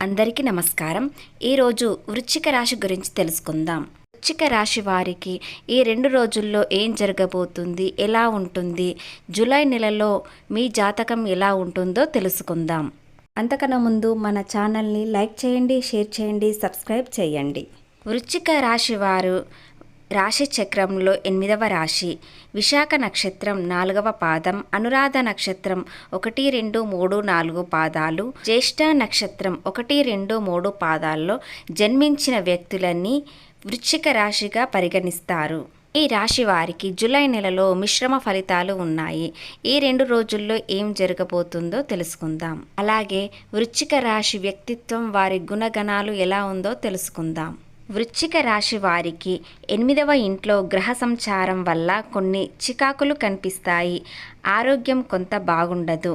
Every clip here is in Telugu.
అందరికీ నమస్కారం. ఈరోజు వృశ్చిక రాశి గురించి తెలుసుకుందాం. వృశ్చిక రాశి వారికి ఈ రెండు రోజుల్లో ఏం జరగబోతుంది? ఎలా ఉంటుంది? జూలై నెలలో మీ జాతకం ఎలా ఉంటుందో తెలుసుకుందాం. అంతకన్నా ముందు మన ఛానల్ని లైక్ చేయండి షేర్ చేయండి సబ్స్క్రైబ్ చేయండి. వృశ్చిక రాశి వారు రాశి చక్రంలో ఎనిమిదవ రాశి. విశాఖ నక్షత్రం నాలుగవ పాదం అనురాధ నక్షత్రం ఒకటి రెండు మూడు నాలుగు పాదాలు జ్యేష్ఠ నక్షత్రం ఒకటి రెండు మూడు పాదాల్లో జన్మించిన వ్యక్తులని వృశ్చిక రాశిగా పరిగణిస్తారు. ఈ రాశి వారికి జూలై నెలలో మిశ్రమ ఫలితాలు ఉన్నాయి. ఈ రెండు రోజుల్లో ఏం జరగబోతుందో తెలుసుకుందాం. అలాగే వృశ్చిక రాశి వ్యక్తిత్వం వారి గుణగణాలు ఎలా ఉందో తెలుసుకుందాం. వృశ్చిక రాశి వారికి ఎనిమిదవ ఇంట్లో గ్రహ సంచారం వల్ల కొన్ని చికాకులు కనిపిస్తాయి. ఆరోగ్యం కొంత బాగుండదు.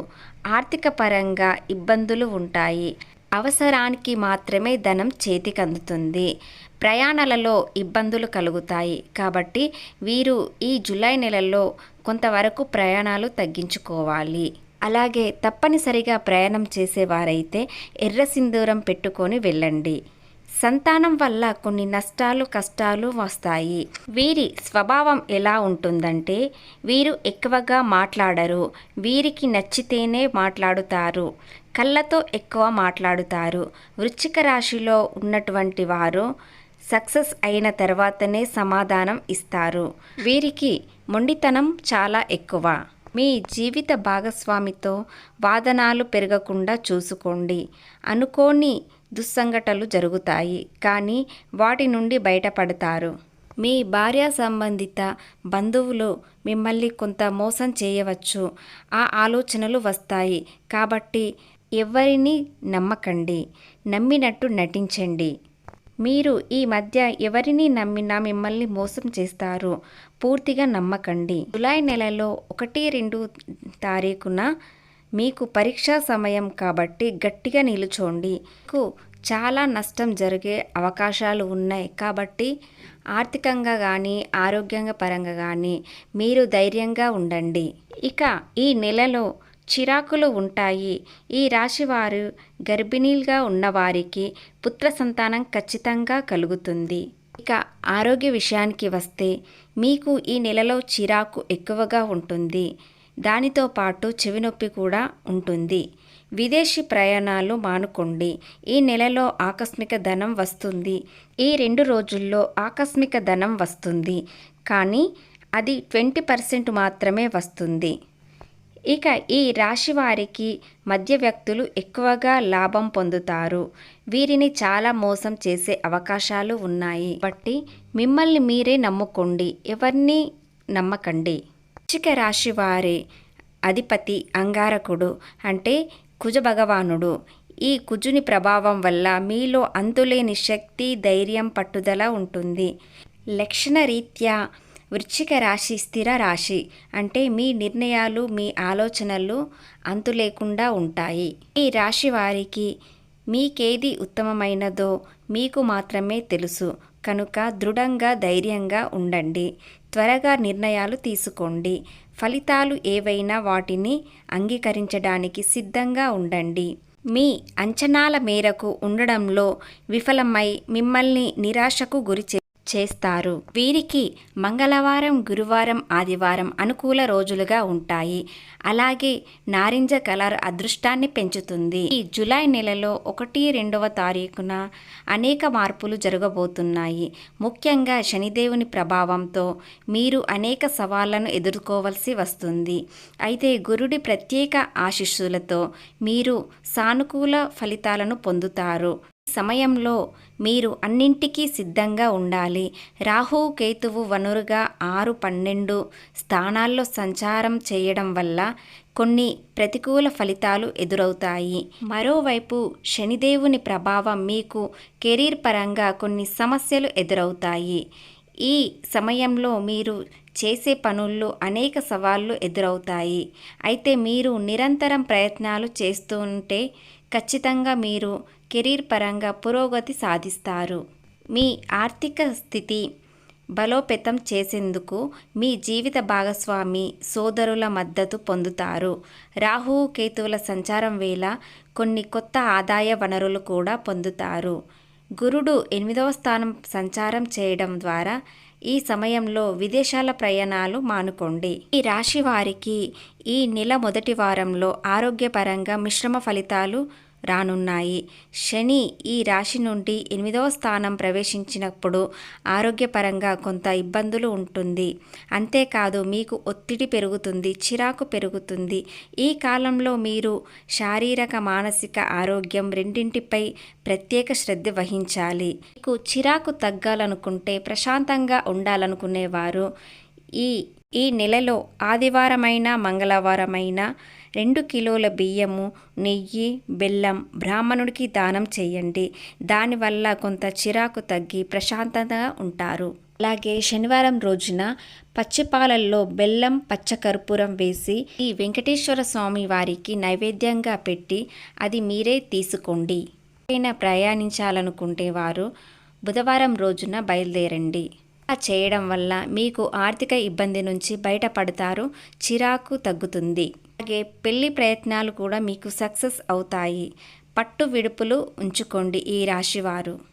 ఆర్థిక పరంగా ఇబ్బందులు ఉంటాయి. అవసరానికి మాత్రమే ధనం చేతికందుతుంది. ప్రయాణాలలో ఇబ్బందులు కలుగుతాయి. కాబట్టి వీరు ఈ జూలై నెలలో కొంతవరకు ప్రయాణాలు తగ్గించుకోవాలి. అలాగే తప్పనిసరిగా ప్రయాణం చేసేవారైతే ఎర్ర సింధూరం పెట్టుకొని వెళ్ళండి. సంతానం వల్ల కొన్ని నష్టాలు కష్టాలు వస్తాయి. వీరి స్వభావం ఎలా ఉంటుందంటే వీరు ఎక్కువగా మాట్లాడరు. వీరికి నచ్చితేనే మాట్లాడుతారు. కళ్ళతో ఎక్కువ మాట్లాడుతారు. వృశ్చిక రాశిలో ఉన్నటువంటి వారు సక్సెస్ అయిన తర్వాతనే సమాధానం ఇస్తారు. వీరికి మొండితనం చాలా ఎక్కువ. మీ జీవిత భాగస్వామితో వాదనాలు పెరగకుండా చూసుకోండి. అనుకోని దుస్సంఘటనలు జరుగుతాయి కానీ వాటి నుండి బయటపడతారు. మీ భార్య సంబంధిత బంధువులు మిమ్మల్ని కొంత మోసం చేయవచ్చు. ఆ ఆలోచనలు వస్తాయి. కాబట్టి ఎవరిని నమ్మకండి. నమ్మినట్టు నటించండి. మీరు ఈ మధ్య ఎవరిని నమ్మినా మిమ్మల్ని మోసం చేస్తారు. పూర్తిగా నమ్మకండి. జులై నెలలో ఒకటి రెండు తారీఖున మీకు పరీక్షా సమయం కాబట్టి గట్టిగా నిలుచోండి. మీకు చాలా నష్టం జరిగే అవకాశాలు ఉన్నాయి. కాబట్టి ఆర్థికంగా కానీ ఆరోగ్యంగా పరంగా కానీ మీరు ధైర్యంగా ఉండండి. ఇక ఈ నెలలో చిరాకులు ఉంటాయి. ఈ రాశివారు గర్భిణీలుగా ఉన్నవారికి పుత్ర సంతానం ఖచ్చితంగా కలుగుతుంది. ఇక ఆరోగ్య విషయానికి వస్తే మీకు ఈ నెలలో చిరాకు ఎక్కువగా ఉంటుంది. దానితో పాటు చెవి నొప్పి కూడా ఉంటుంది. విదేశీ ప్రయాణాలు మానుకోండి. ఈ నెలలో ఆకస్మిక ధనం వస్తుంది. ఈ రెండు రోజుల్లో ఆకస్మిక ధనం వస్తుంది. కానీ అది ట్వంటీ పర్సెంట్ మాత్రమే వస్తుంది. ఇక ఈ రాశి వారికి మధ్య వ్యక్తులు ఎక్కువగా లాభం పొందుతారు. వీరిని చాలా మోసం చేసే అవకాశాలు ఉన్నాయి. బట్టి మిమ్మల్ని మీరే నమ్ముకోండి. ఎవరిని నమ్మకండి? వృశ్చిక రాశి వారి అధిపతి అంగారకుడు అంటే కుజ భగవానుడు ఈ కుజుని ప్రభావం వల్ల మీలో అంతులేని శక్తి ధైర్యం పట్టుదల ఉంటుంది. లక్షణ రీత్యా వృశ్చిక రాశి స్థిర రాశి అంటే మీ నిర్ణయాలు మీ ఆలోచనలు అంతు లేకుండా ఉంటాయి. ఈ రాశి వారికి మీకేది ఉత్తమమైనదో మీకు మాత్రమే తెలుసు. కనుక దృఢంగా ధైర్యంగా ఉండండి. త్వరగా నిర్ణయాలు తీసుకోండి. ఫలితాలు ఏవైనా వాటిని అంగీకరించడానికి సిద్ధంగా ఉండండి. మీ అంచనాల మేరకు ఉండడంలో విఫలమై మిమ్మల్ని నిరాశకు గురి చేస్తారు. వీరికి మంగళవారం గురువారం ఆదివారం అనుకూల రోజులుగా ఉంటాయి. అలాగే నారింజ కలర్ అదృష్టాన్ని పెంచుతుంది. ఈ జూలై నెలలో ఒకటి రెండవ తారీఖున అనేక మార్పులు జరగబోతున్నాయి. ముఖ్యంగా శనిదేవుని ప్రభావంతో మీరు అనేక సవాళ్ళను ఎదుర్కోవలసి వస్తుంది. అయితే గురుడి ప్రత్యేక ఆశీస్సులతో మీరు సానుకూల ఫలితాలను పొందుతారు. సమయంలో మీరు అన్నింటికీ సిద్ధంగా ఉండాలి. రాహు కేతువు వనురుగా ఆరు పన్నెండు స్థానాల్లో సంచారం చేయడం వల్ల కొన్ని ప్రతికూల ఫలితాలు ఎదురవుతాయి. మరోవైపు శనిదేవుని ప్రభావం మీకు కెరీర్ పరంగా కొన్ని సమస్యలు ఎదురవుతాయి. ఈ సమయంలో మీరు చేసే పనుల్లో అనేక సవాళ్ళు ఎదురవుతాయి. అయితే మీరు నిరంతరం ప్రయత్నాలు చేస్తుంటే ఖచ్చితంగా మీరు కెరీర్ పరంగా పురోగతి సాధిస్తారు. మీ ఆర్థిక స్థితి బలోపేతం చేసేందుకు మీ జీవిత భాగస్వామి సోదరుల మద్దతు పొందుతారు. రాహు కేతువుల సంచారం వేళ కొన్ని కొత్త ఆదాయ వనరులు కూడా పొందుతారు. గురుడు ఎనిమిదవ స్థానం సంచారం చేయడం ద్వారా ఈ సమయంలో విదేశాల ప్రయాణాలు మానుకోండి. ఈ రాశి వారికి ఈ నెల మొదటి వారంలో ఆరోగ్యపరంగా మిశ్రమ ఫలితాలు రానున్నాయి. శని ఈ రాశి నుండి ఎనిమిదవ స్థానం ప్రవేశించినప్పుడు ఆరోగ్యపరంగా కొంత ఇబ్బందులు ఉంటుంది. అంతేకాదు మీకు ఒత్తిడి పెరుగుతుంది చిరాకు పెరుగుతుంది. ఈ కాలంలో మీరు శారీరక మానసిక ఆరోగ్యం రెండింటిపై ప్రత్యేక శ్రద్ధ వహించాలి. మీకు చిరాకు తగ్గాలనుకుంటే ప్రశాంతంగా ఉండాలనుకునేవారు. ఈ ఈ నెలలో ఆదివారమైన మంగళవారమైన రెండు కిలోల బియ్యము నెయ్యి బెల్లం బ్రాహ్మణుడికి దానం చేయండి. దానివల్ల కొంత చిరాకు తగ్గి ప్రశాంతంగా ఉంటారు. అలాగే శనివారం రోజున పచ్చిపాలల్లో బెల్లం పచ్చకర్పూరం వేసి ఈ వెంకటేశ్వర స్వామి వారికి నైవేద్యంగా పెట్టి అది మీరే తీసుకోండి. ఎక్కడైనా ప్రయాణించాలనుకుంటే వారు బుధవారం రోజున బయలుదేరండి. చేయడం వల్ల మీకు ఆర్థిక ఇబ్బంది నుంచి బయటపడతారు చిరాకు తగ్గుతుంది. అలాగే పెళ్ళి ప్రయత్నాలు కూడా మీకు సక్సెస్ అవుతాయి. పట్టు విడుపులు ఉంచుకోండి ఈ రాశివారు.